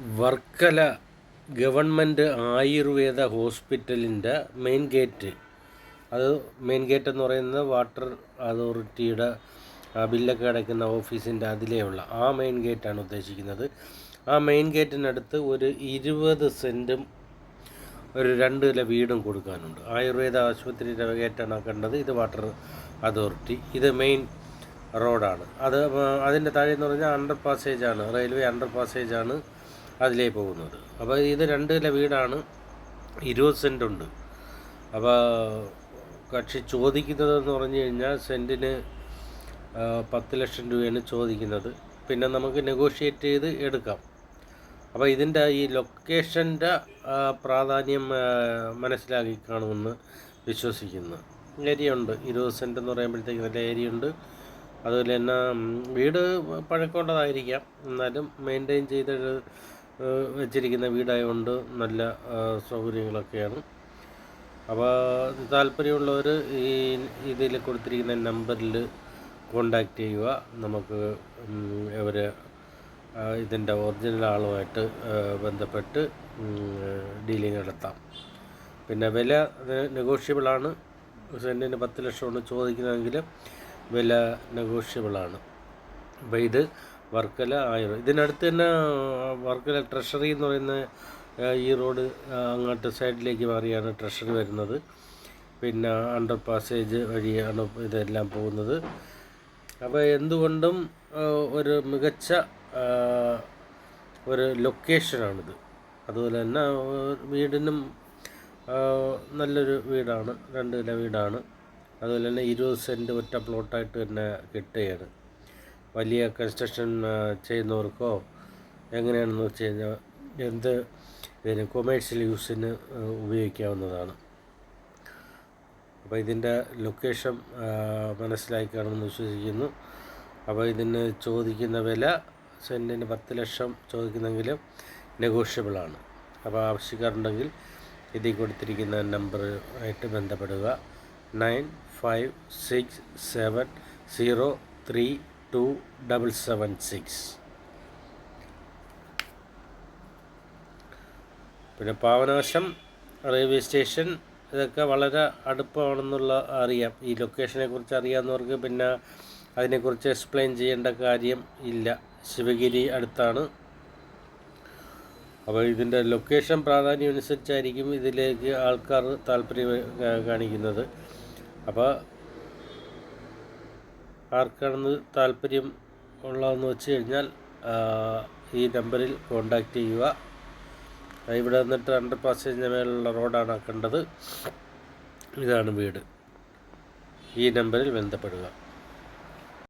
Varkala government Ayurveda ഹോസ്പിറ്റലിന്റെ main gate അത് main gate എന്ന് പറയുന്നത് വാട്ടർ അതോറിറ്റിയുടെ ബില്ലൊക്കെ അടയ്ക്കുന്ന ഓഫീസിന്റെ അതിലെയുള്ള ആ മെയിൻ ഗേറ്റാണ് ഉദ്ദേശിക്കുന്നത്. ആ മെയിൻ ഗേറ്റിനടുത്ത് ഒരു ഇരുപത് സെന്റും ഒരു രണ്ട് നില വീടും കൊടുക്കാനുണ്ട്. ആയുർവേദ ആശുപത്രിയുടെ ഗേറ്റാണ് കണ്ടത്. ഇത് വാട്ടർ അതോറിറ്റി ഇത് മെയിൻ റോഡാണ് അത് അതിന്റെ താഴെ എന്ന് പറഞ്ഞാൽ അണ്ടർ പാസേജാണ് റെയിൽവേ അണ്ടർ പാസേജാണ് അതിലേ പോകുന്നത്. അപ്പോൾ ഇത് രണ്ട് നില വീടാണ്. ഇരുപത് സെന്റ് ഉണ്ട്. അപ്പോൾ കക്ഷി ചോദിക്കുന്നതെന്ന് പറഞ്ഞു കഴിഞ്ഞാൽ സെന്റിന് പത്ത് ലക്ഷം രൂപയാണ് ചോദിക്കുന്നത്. പിന്നെ നമുക്ക് നെഗോഷിയേറ്റ് ചെയ്ത് എടുക്കാം. അപ്പോൾ ഇതിന്റെ ഈ ലൊക്കേഷന്റെ പ്രാധാന്യം മനസ്സിലാക്കി കാണുമെന്ന് വിശ്വസിക്കുന്നു. ഏരിയ ഉണ്ട് ഇരുപത് സെന്റ് എന്ന് പറയുമ്പോഴത്തേക്ക് നല്ല ഏരിയ ഉണ്ട് അതുപോലെ തന്നെ വീട് പഴക്കമുള്ളതായിരിക്കാം. എന്നാലും മെയിന്റെയിൻ ചെയ്ത് ആ, വെച്ചിരിക്കുന്ന വീടായതുകൊണ്ട് നല്ല സൗകര്യങ്ങളൊക്കെയാണ്. അപ്പോൾ താല്പര്യമുള്ളവർ ഈ ഇതിൽ കൊടുത്തിരിക്കുന്ന നമ്പറിൽ കോണ്ടാക്റ്റ് ചെയ്യുക. നമുക്ക് അവർ ഇതിന്റെ ഒറിജിനൽ ആളുമായിട്ട് ബന്ധപ്പെട്ട് ഡീലിംഗ് നടത്താം. പിന്നെ വില നെഗോഷ്യബിളാണ്. സെന്റിന് പത്ത് ലക്ഷമാണ് ചോദിക്കുന്നതെങ്കിൽ വില നെഗോഷ്യബിളാണ്. അപ്പോൾ ഇത് വർക്കല ആയിരം ഇതിനടുത്ത് തന്നെ വർക്കല ട്രഷറി എന്ന് പറയുന്ന ഈ റോഡ് അങ്ങോട്ട് സൈഡിലേക്ക് മാറിയാണ് ട്രഷറി വരുന്നത്. പിന്നെ അണ്ടർ പാസേജ് വഴിയാണ് ഇതെല്ലാം പോകുന്നത്. അപ്പോൾ എന്തുകൊണ്ടും ഒരു മികച്ച ഒരു ലൊക്കേഷനാണിത്. അതുപോലെ തന്നെ വീടിനും നല്ലൊരു വീടാണ് രണ്ട് നില വീടാണ്. അതുപോലെ തന്നെ ഇരുപത് സെന്റ് ഒറ്റ പ്ലോട്ടായിട്ട് തന്നെ കിട്ടുകയാണ്. വലിയ കൺസ്ട്രക്ഷൻ ചെയ്യുന്നവർക്കോ എങ്ങനെയാണെന്ന് വെച്ച് കഴിഞ്ഞാൽ എന്ത് ഇതിന് കൊമേഴ്ഷ്യൽ യൂസിന് ഉപയോഗിക്കാവുന്നതാണ്. അപ്പോൾ ഇതിന്റെ ലൊക്കേഷൻ ആ, മനസ്സിലാക്കി കാണുമെന്ന് വിശ്വസിക്കുന്നു. അപ്പോൾ ഇതിന് ചോദിക്കുന്ന വില സെന്റിന് പത്ത് ലക്ഷം ചോദിക്കുന്നെങ്കിലും നെഗോഷ്യബിളാണ് അപ്പോൾ ആവശ്യക്കാരുണ്ടെങ്കിൽ ഇതിൽ കൊടുത്തിരിക്കുന്ന ആയിട്ട് ബന്ധപ്പെടുക. Nine five six seven zero three two double seven six പിന്നെ പാവനാശം റെയിൽവേ സ്റ്റേഷൻ ഇതൊക്കെ വളരെ അടുപ്പമാണെന്നുള്ള അറിയാം. ഈ ലൊക്കേഷനെ കുറിച്ച് അറിയാവുന്നവർക്ക് പിന്നെ അതിനെക്കുറിച്ച് എക്സ്പ്ലെയിൻ ചെയ്യേണ്ട കാര്യം ഇല്ല. ശിവഗിരി അടുത്താണ്. അപ്പോൾ ഇതിന്റെ ലൊക്കേഷൻ പ്രാധാന്യം അനുസരിച്ചായിരിക്കും ഇതിലേക്ക് ആൾക്കാർ താല്പര്യം കാണിക്കുന്നത്. അപ്പോൾ ആർക്കാണെന്ന് താല്പര്യം ഉള്ളതെന്ന് വെച്ച് കഴിഞ്ഞാൽ ഈ നമ്പറിൽ കോണ്ടാക്റ്റ് ചെയ്യുക. ഇവിടെ വന്നിട്ട് അണ്ടർ പാസേജിന്റെ മേലുള്ള റോഡാണ് കണ്ടത്. ഇതാണ് വീട്. ഈ നമ്പറിൽ ബന്ധപ്പെടുക.